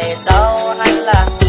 để sau anh làm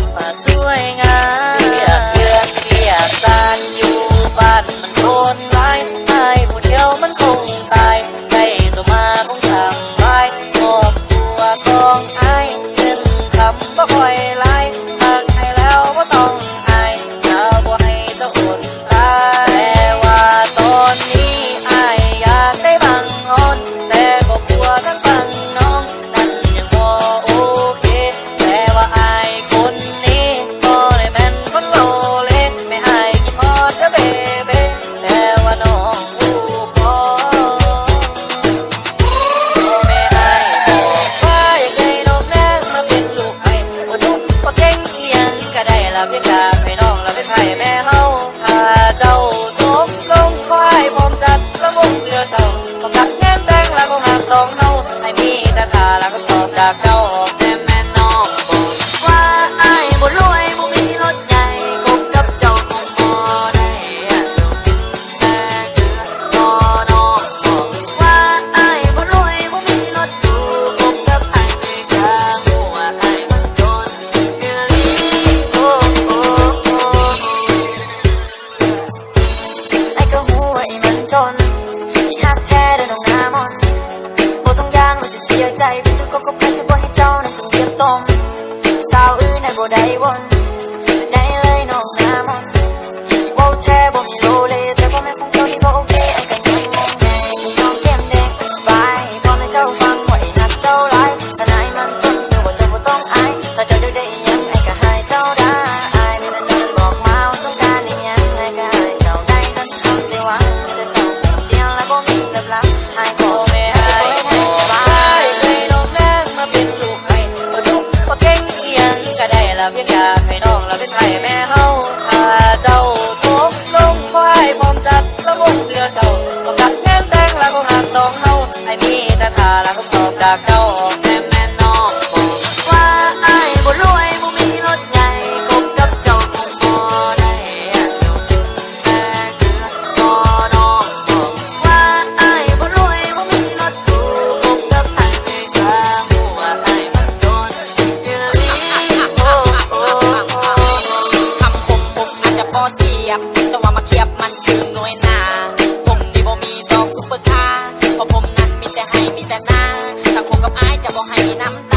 la สาวอื่นในบ่ได้วน ให้แม่เฮาถ้าเจ้าตกลงควายพอมจัดระบบเรือเจ้าต้จัดแง้มแดงและคงหักสองเฮาให้มีแต่ทาและคงตอจากเจ้าียบแต่ว่ามาเคียบมันคือหน่วยนาผมนี่บ่มีดอกซุปเปอร์คาร์เพราะผมนั้นมีแต่ให้มีแต่หน้าถ้าคงกับอายจะบ่ให้มีน้ำ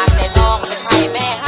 ากแต่น้องเป็นไทยแม่